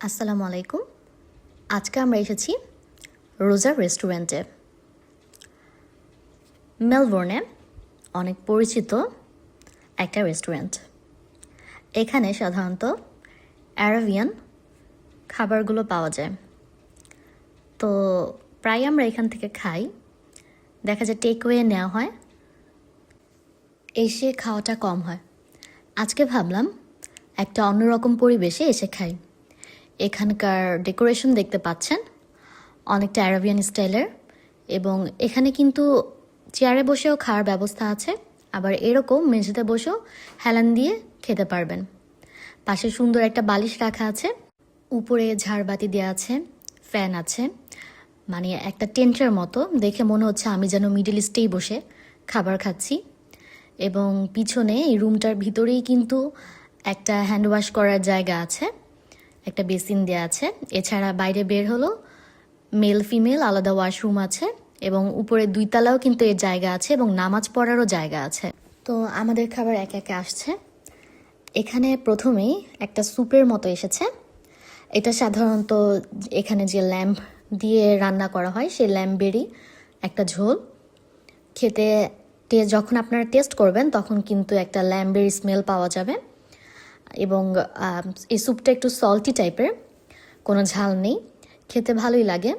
আসসালামু আলাইকুম। আজকে আমরা এসেছি রোজা রেস্টুরেন্টে। মেলবোর্নে অনেক পরিচিত একটা রেস্টুরেন্ট। এখানে সাধারণত অ্যারাবিয়ান খাবারগুলো পাওয়া যায়। তো প্রায় আমরা এখান থেকে খাই। দেখা যায় টেকওয়ে নেওয়া হয়। এসে খাওয়াটা কম হয়। আজকে ভাবলাম একটা অন্যরকম পরিবেশে এসে খাই। এখানকার ডেকোরেশন দেখতে পাচ্ছেন। অনেকটা অ্যারাবিয়ান স্টাইলের এবং এখানে কিন্তু চেয়ারে বসেও খাওয়ার ব্যবস্থা আছে। আবার এরকম মেঝেতে বসেও হেলান দিয়ে খেতে পারবেন। পাশে সুন্দর একটা বালিশ রাখা আছে। উপরে ঝাড়বাতি দেওয়া আছে। ফ্যান আছে। মানে একটা টেন্টের মতো। দেখে মনে হচ্ছে আমি যেন মিডল ইস্টেই বসে খাবার খাচ্ছি। এবং পিছনে এই রুমটার ভিতরেই কিন্তু একটা হ্যান্ড ওয়াশ করার জায়গা আছে। একটা বেসিন দেওয়া আছে। এছাড়া বাইরে বের হলো, মেল, ফিমেল, আলাদা ওয়াশরুম আছে এবং উপরে দুই তলাও কিন্তু এর জায়গা আছে এবং নামাজ পড়ারও জায়গা আছে। তো আমাদের খাবার একে একে আসছে। এখানে প্রথমেই একটা স্যুপের মতো এসেছে। এটা সাধারণত এখানে যে ল্যাম্প দিয়ে রান্না করা হয়, সেই ল্যাম্পেরই একটা ঝোল। খেতে যখন আপনারা টেস্ট করবেন, তখন কিন্তু একটা ল্যাম্বের স্মেল পাওয়া যাবে। এবং এই স্যুপটা একটু সল্টি টাইপের কোনো ঝাল নেই, খেতে ভালোই লাগে।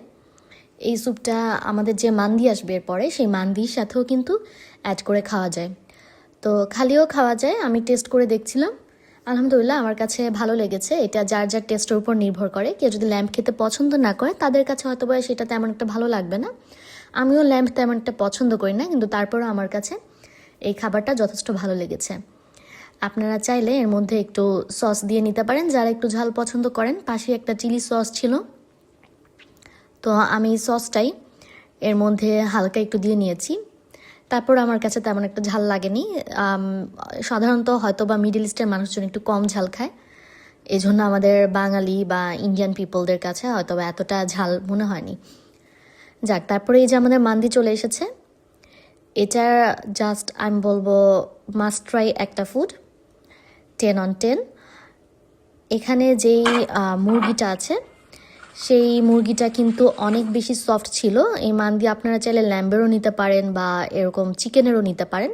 এই স্যুপটা আমাদের যে মান্দি আসবে এরপরে, সেই মান্দির সাথেও কিন্তু অ্যাড করে খাওয়া যায়। তো খালিও খাওয়া যায়, আমি টেস্ট করে দেখছিলাম। আলহামদুলিল্লাহ, আমার কাছে ভালো লেগেছে। এটা যার যার টেস্টের উপর নির্ভর করে। কেউ যদি ল্যাম্প খেতে পছন্দ না করে, তাদের কাছে হয়তো বা সেটা তেমন একটা ভালো লাগবে না। আমিও ল্যাম্প তেমন একটা পছন্দ করি না, কিন্তু তারপরও আমার কাছে এই খাবারটা যথেষ্ট ভালো লেগেছে। আপনারা চাইলে এর মধ্যে একটু সস দিয়ে নিতে পারেন। যারা একটু ঝাল পছন্দ করেন পাশে একটা চিলি সস ছিল। তো আমি সসটাই এর মধ্যে হালকা একটু দিয়ে নিয়েছি। তারপর আমার কাছে তেমন একটা ঝাল লাগেনি। সাধারণত হয়তো বা মিডল ইস্টের মানুষজন একটু কম ঝাল খায়। এই জন্য আমাদের বাঙালি বা ইন্ডিয়ান পিপলদের কাছে হয়তো বা এতটা ঝাল মনে হয়নি। যাক, তারপরে এই যে আমাদের মান্দি চলে এসেছে। এটা জাস্ট, আমি বলব মাস্ট ট্রাই একটা ফুড টেন অন টেন এখানে যেই মুরগিটা আছে, সেই মুরগিটা কিন্তু অনেক বেশি সফট ছিল। এই মান্দি আপনারা চাইলে ল্যাম্বেরও নিতে পারেন বা এরকম চিকেনেরও নিতে পারেন।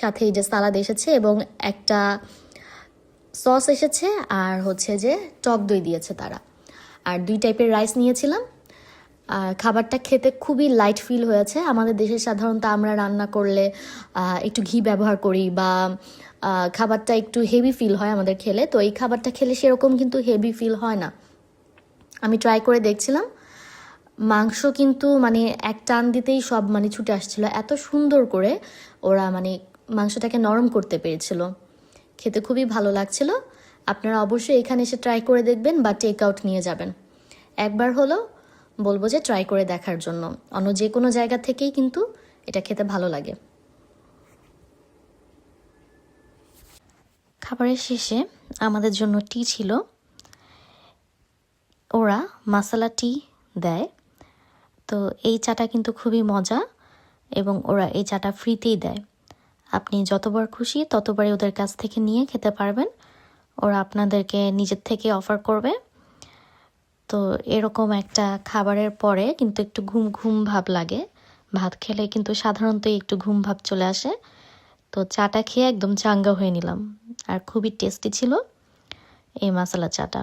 সাথে এই যে সালাদ এসেছে এবং একটা সস এসেছে আর হচ্ছে যে টক দই দিয়েছে তারা। আর দুই টাইপের রাইস নিয়েছিলাম। খাবারটা খেতে খুবই লাইট ফিল হয়েছে। আমাদের দেশে সাধারণত আমরা রান্না করলে একটু ঘি ব্যবহার করি বা খাবারটা একটু হেভি ফিল হয় আমাদের খেলে। তো এই খাবারটা খেলে সেরকম কিন্তু হেভি ফিল হয় না। আমি ট্রাই করে দেখছিলাম। মাংস কিন্তু মানে এক টান দিতেই সব মানে ছুটে আসছিল। এত সুন্দর করে ওরা মানে মাংসটাকে নরম করতে পেরেছিল। খেতে খুবই ভালো লাগছিল। আপনারা অবশ্যই এখানে এসে ট্রাই করে দেখবেন বা টেক আউট নিয়ে যাবেন। একবার হলো বলব যে ট্রাই করে দেখার জন্য। অন্য যে কোনো জায়গা থেকেই কিন্তু এটা খেতে ভালো লাগে। খাবারের শেষে আমাদের জন্য টি ছিল। ওরা মাসালা টি দেয়। তো এই চাটা কিন্তু খুবই মজা এবং ওরা এই চাটা ফ্রিতেই দেয়। আপনি যতবার খুশি ততবারই ওদের কাছ থেকে নিয়ে খেতে পারবেন। ওরা আপনাদেরকে নিজের থেকে অফার করবে। তো এরকম একটা খাবারের পরে কিন্তু একটু ঘুম ঘুম ভাব লাগে। ভাত খেলে কিন্তু সাধারণত একটু ঘুম ভাব চলে আসে। তো চাটা খেয়ে একদম চাঙ্গা হয়ে নিলাম। আর খুবই টেস্টি ছিল এই মশলা চাটা।